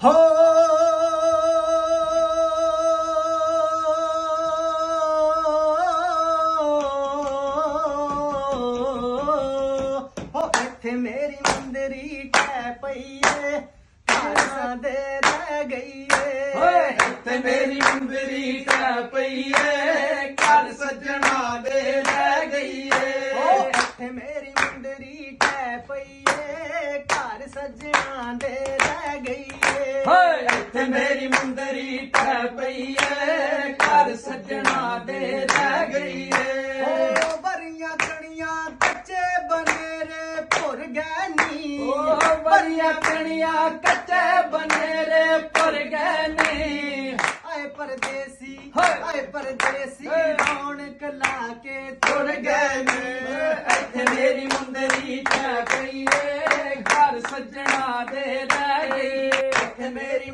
ਹੋ ਇੱਥੇ ਮੇਰੀ ਮੰਦਰੀ ਟੈ ਪਈਏ ਘਰਾਂ ਦੇ ਰਹਿ ਗਈਏ ਓਏ ਇੱਥੇ ਮੇਰੀ ਮੁੰਦਰੀ ਟੈ ਪਈਏ ਘਰ ਸੱਜਣਾ ਦੇ ਰਹਿ ਗਈਏ ਓ ਇੱਥੇ ਮੇਰੀ ਮੁੰਦਰੀ ਟੈ ਪਈਏ ਸੱਜਣਾ ਦੇ ਰਹਿ ਗਈਏ ਓਏ ਇੱਥੇ ਮੇਰੀ ਮੁੰਦਰੀ ਟੈ ਪਈਏ ਘਰ ਸੱਜਣਾ ਦੇ ਰਹਿ ਗਈਏ ਓ ਬਰੀਆਂ ਕਣੀਆਂ ਕੱਚੇ ਬਨੇਰੇ ਭੁਰ ਗਏ ਨੀ। ਓ ਬਰੀਆਂ ਕਣੀਆਂ ਕੱਚੇ ਬਨੇਰੇ ਪਰ ਗਏ ਨੇ। ਆਏ ਪਰਦੇਸੀ ਹਾਏ। ਆਏ ਪਰਦੇਸੀ ਹਾਏ। ਰੌਣਕ ਲਾ ਕੇ ਤੁਰ ਗਏ ਗਏ ਨੇ ਨੇ ਇੱਥੇ ਮੇਰੀ ਮੁੰਦਰੀ ਟੈ ਪਈਏ ਘਰ ਸੱਜਣਾ ਦੇ ਰਹਿ ਗਈਏ ਇੱਥੇ ਮੇਰੀ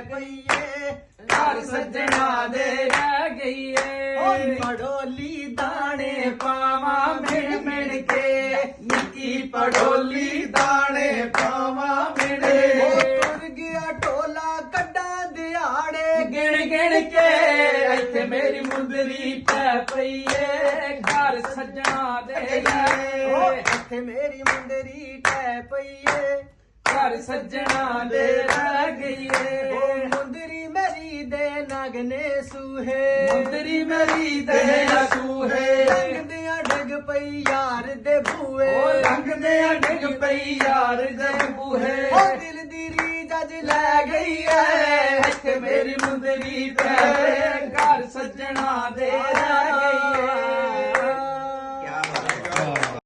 ਮੁੰਦਰੀ ਟੈ ਪਈਏ ਘਰ ਸੱਜਣਾ ਦੇ ਰਹਿ ਗਈਏ। ਓਏ ਮੜੋਲੀ ਦਾਣੇ ਪਾਵਾਂ ਮਿਣ ਮਿਣ ਕੇ। ਨਿੱਕੀ ਪੜੋਲੀ ਦਾਣੇ ਪਾਵਾਂ ਮਿਣ ਤੁਰ ਗਿਆ ਟੋਲਾ ਕੱਢਾਂ ਦਿਹਾੜੇ। ਗਿਣ ਗਿਣ ਕੇ ਇੱਥੇ ਮੇਰੀ ਮੁੰਦਰੀ ਪੈ ਪਈ ਏ ਘਰ ਸੱਜਣਾ ਦੇ ਗਏ ਇੱਥੇ ਮੇਰੀ ਮੁੰਦਰੀ ਟੈ ਪਈਏ। ਘਰ ਸੱਜਣਾ ਦੇ ਰਹਿ ਗਈ ਓ ਮੁੰਦਰੀ ਮੇਰੀ ਦੇ ਨਗਨੇ ਸੂਹੇ। ਮੁੰਦਰੀ ਮੇਰੀ ਦੇ ਸੂਹੇ। ਲੰਘਦਿਆਂ ਡਿੱਗ ਪਈ ਯਾਰ ਦੇ ਬੂਏ ਓ ਲੰਘਦੇ ਆ ਡਿੱਗ ਪਈ ਯਾਰ ਦੇ ਬੂਹੇ। ਓ ਦਿਲ ਦੀ ਰੀਝ ਅੱਜ ਲੈ ਗਈ ਐ। ਇੱਥੇ ਮੇਰੀ ਮੁੰਦਰੀ ਪੈ ਘਰ ਸੱਜਣਾ ਦੇ ਰਹਿ